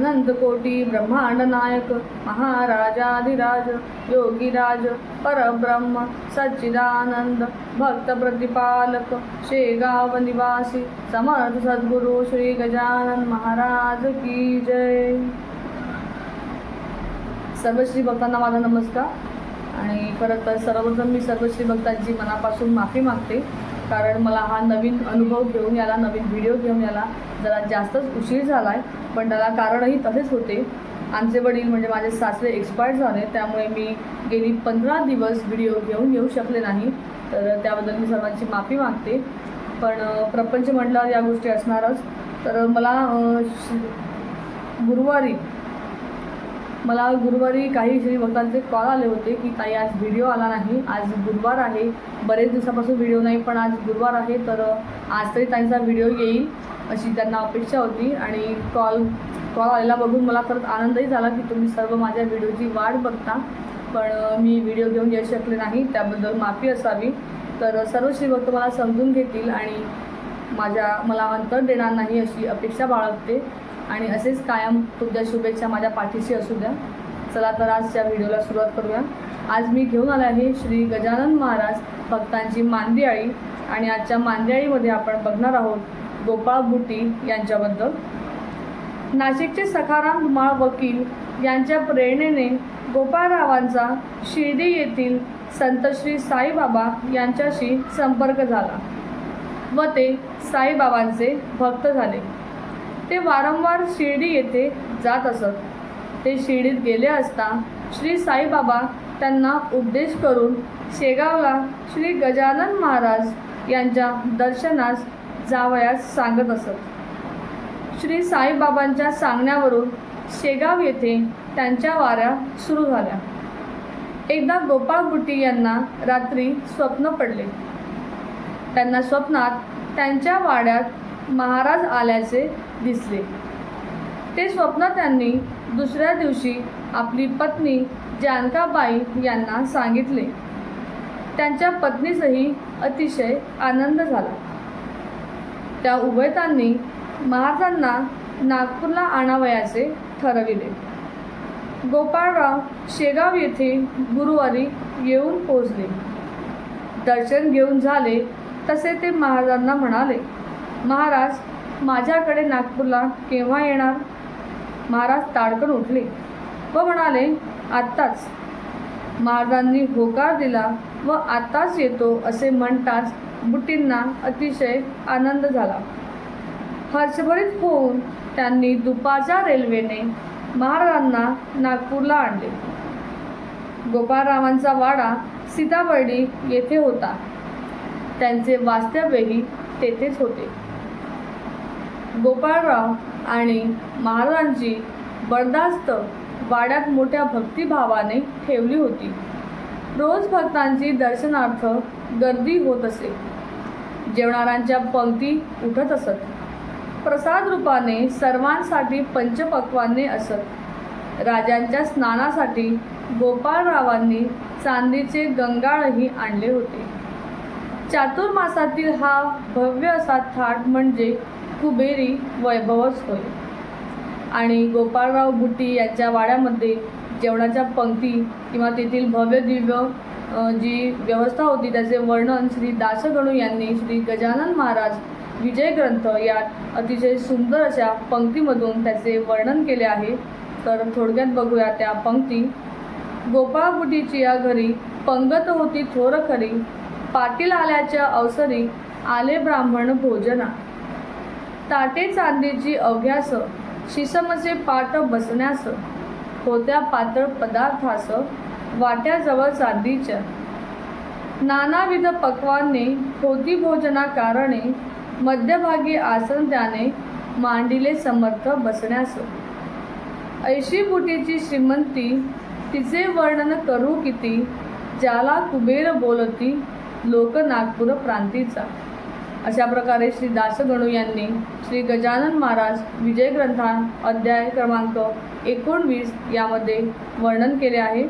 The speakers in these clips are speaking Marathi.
गण अनंत कोटी ब्रह्मांड नायक महाराजाधिराज योगीराज परब्रह्म सच्चिदानंद भक्त प्रतिपालक शेगाव निवासी समर्थ सद्गुरु श्री गजानन महाराज की जय. सर्व श्री भक्तांना माझा नमस्कार. आणि परत तर सर्वप्रथम मी सर्व श्री भक्तांची मनापासून माफी मागते. कारण मला हा नवीन अनुभव घेऊन याला नवीन व्हिडिओ घेऊन याला जरा जास्तच उशीर झाला आहे पण त्याला कारणही तसेच होते. आमचे वडील म्हणजे माझे सासरे एक्सपायर झाले त्यामुळे मी गेली पंधरा दिवस व्हिडिओ घेऊन येऊ शकले नाही. तर त्याबद्दल मी सर्वांची माफी मागते. पण प्रपंच म्हटल्यावर या गोष्टी असणारच. तर मला श- गुरुवारी मला गुरुवारी काही श्री भक्तांचे कॉल आले होते की ताई आज व्हिडिओ आला नाही. आज गुरुवार आहे. बरेच दिवसापासून व्हिडिओ नाही पण आज गुरुवार आहे तर आज तरी ताईंचा व्हिडिओ येईल अशी त्यांना अपेक्षा होती. आणि कॉल कॉल आलेला बघून मला खरंच आनंदही झाला की तुम्ही सर्व माझ्या व्हिडिओची वाट बघता. पण मी व्हिडिओ घेऊन येऊ शकले नाही. त्याबद्दल माफी असावी. तर सर्व श्रीभक्त मला समजून घेतील आणि माझ्या मला अंतर देणार नाही अशी अपेक्षा बाळगते. आणि असेच कायम तुमच्या शुभेच्छा माझ्या पाठीशी असू द्या. चला तर आजच्या व्हिडिओला सुरुवात करूया. आज मी घेऊन आले आहे श्री गजानन महाराज भक्तांची मांदियाळी आणि आजच्या मांदियाळीमध्ये आपण बघणार आहोत गोपाळ बुटी यांच्याबद्दल. नाशिकचे सखाराम धुमाळ वकील यांच्या प्रेरणेने गोपाळरावांचा शिर्डी येथील संत श्री साईबाबा यांच्याशी संपर्क झाला व ते साईबाबांचे भक्त झाले. ते वारंवार शिर्डी येथे जात असत. ते शिर्डीत गेले असता श्री साईबाबा त्यांना उपदेश करून शेगावला श्री गजानन महाराज यांच्या दर्शनास जावयास सांगत असत. श्री साईबाबांच्या सांगण्यावरून शेगाव येथे त्यांच्या वाऱ्या सुरू झाल्या. एकदा गोपाळ बुटी यांना रात्री स्वप्न पडले. त्यांना स्वप्नात त्यांच्या वाड्यात महाराज आल्याचे दिसले. ते स्वप्न त्यांनी दुसऱ्या दिवशी आपली पत्नी जानकाबाई यांना सांगितले. त्यांच्या पत्नीसही अतिशय आनंद झाला. त्या उभयतांनी महाराजांना नागपूरला आणावयाचे ठरविले. गोपाळराव शेगाव येथे गुरुवारी येऊन पोचले दर्शन घेऊन झाले तसे ते महाराजांना म्हणाले महाराज माझ्याकडे नागपूरला केव्हा येणार? महाराज ताडकन उठले व म्हणाले आत्ताच. महाराजांनी होकार दिला व आत्ताच येतो असे म्हणताच बुटींना अतिशय आनंद झाला. हर्षभरीत होऊन त्यांनी दुपारच्या रेल्वेने महाराजांना नागपूरला आणले. गोपाळरावांचा वाडा सीताबर्डी येथे होता. त्यांचे वास्तव्यही तेथेच होते. गोपाळराव आणि महाराजांची बर्दास्त वाड्यात मोठ्या भक्तिभावाने ठेवली होती. रोज भक्तांची दर्शनार्थ गर्दी होत असे. जेवणाऱ्यांच्या पंक्ती उठत असत. प्रसाद रूपाने सर्वांसाठी पंचपक्वाने असत. राजांच्या स्नानासाठी गोपाळरावांनी चांदीचे गंगाळही आणले होते. चातुर्मासातील हा भव्य असा थाट म्हणजे कुबेरी वैभवच होय. आणि गोपाळराव बुट्टी यांच्या वाड्यामध्ये जेवणाच्या पंक्ती किंवा तेथील भव्य दिव्य जी व्यवस्था होती त्याचे वर्णन श्री दासगणू यांनी श्री गजानन महाराज विजय ग्रंथ यात अतिशय सुंदर अशा पंक्तीमधून त्याचे वर्णन केले आहे. तर थोडक्यात बघूया त्या पंक्ती. गोपाळ बुटीची या घरी पंगत होती थोर खरी पाटील आल्याच्या अवसरी आले ब्राह्मण भोजना. ताटे चांदीची अवघ्यास शिसमचे पाट बसण्यास होत्या पातळ पदार्थास वाट्याजवळ चांदीच्या. नानाविध पक्वाने होती भोजना कारणे मध्यभागी आसन त्याने मांडिले समर्थ बसण्यास. ऐशी बुटीची श्रीमंती तिचे वर्णन करू किती ज्याला कुबेर बोलती लोक नागपूर प्रांतीचा अशा प्रकारे श्री दासगणू यांनी श्री गजानन महाराज विजय ग्रंथा अध्याय क्रमांक एकोणवीस यामध्ये वर्णन केले आहे.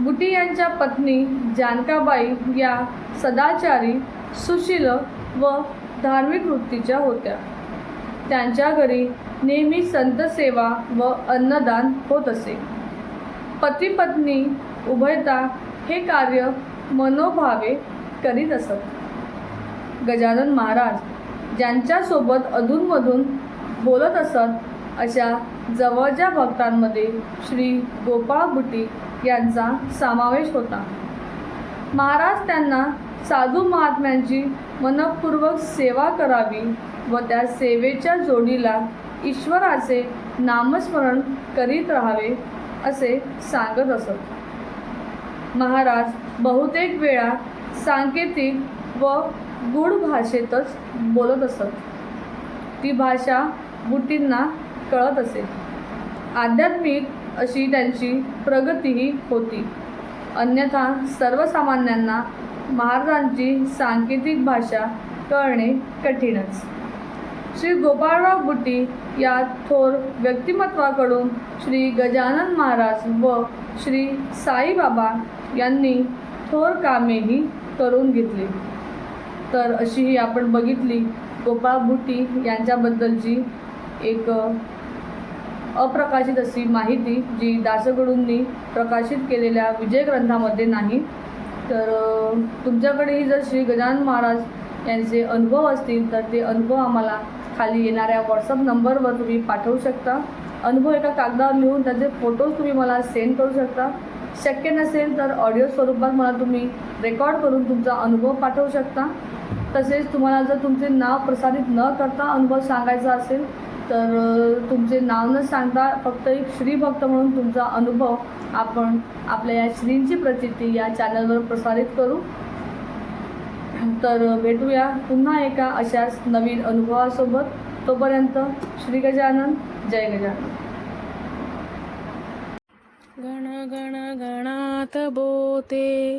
बुटी यांच्या पत्नी जानकाबाई या सदाचारी सुशील व धार्मिक वृत्तीच्या होत्या. त्यांच्या घरी नेहमी संत सेवा व अन्नदान होत असे. पती पत्नी उभयता हे कार्य मनोभावे करीत असत. गजानन महाराज ज्यांच्यासोबत अधूनमधून बोलत असत अशा जवळच्या भक्तांमध्ये श्री गोपाळ बुटी यांचा समावेश होता. महाराज त्यांना साधू महात्म्यांची मनपूर्वक सेवा करावी व त्या सेवेच्या जोडीला ईश्वराचे नामस्मरण करीत राहावे असे सांगत असत. महाराज बहुतेक वेळा सांकेतिक व गूढ भाषेतच बोलत असत. ती भाषा गुटींना कळत असे. आध्यात्मिक अशी त्यांची प्रगतीही होती. अन्यथा सर्वसामान्यांना महाराजांची सांकेतिक भाषा कळणे कठीणच. श्री गोपाळराव बुटी या थोर व्यक्तिमत्वाकडून श्री गजानन महाराज व श्री साईबाबा यांनी थोर कामेही करून घेतली. तर अशी ही आपण बघितली गोपाळ भुटी यांच्याबद्दलची एक अप्रकाशित अशी माहिती जी दासगडूंनी प्रकाशित केलेल्या विजय ग्रंथामध्ये नाही. तर तुमच्याकडेही जर श्री गजानन महाराज यांचे अनुभव असतील तर ते अनुभव आम्हाला खाली येणाऱ्या व्हॉट्सअप नंबरवर तुम्ही पाठवू शकता. अनुभव एका कागदावर लिहून त्याचे फोटोज तुम्ही मला सेंड करू शकता. शक्य नसेल तर ऑडिओ स्वरूपात मला तुम्ही रेकॉर्ड करून तुमचा अनुभव पाठवू शकता. तसेच तुम्हाला जर तुमचे नाव प्रसारित न करता अनुभव सांगायचा असेल तर तुमचे नाव न सांगता फक्त एक श्रीभक्त म्हणून तुमचा अनुभव आपण आपल्या या श्रींची प्रचिती या चॅनलवर प्रसारित करू. तर भेटूया पुन्हा एका अशाच नवीन अनुभवासोबत. तोपर्यंत श्री गजानन जय गजानन. गण गण गणात बोते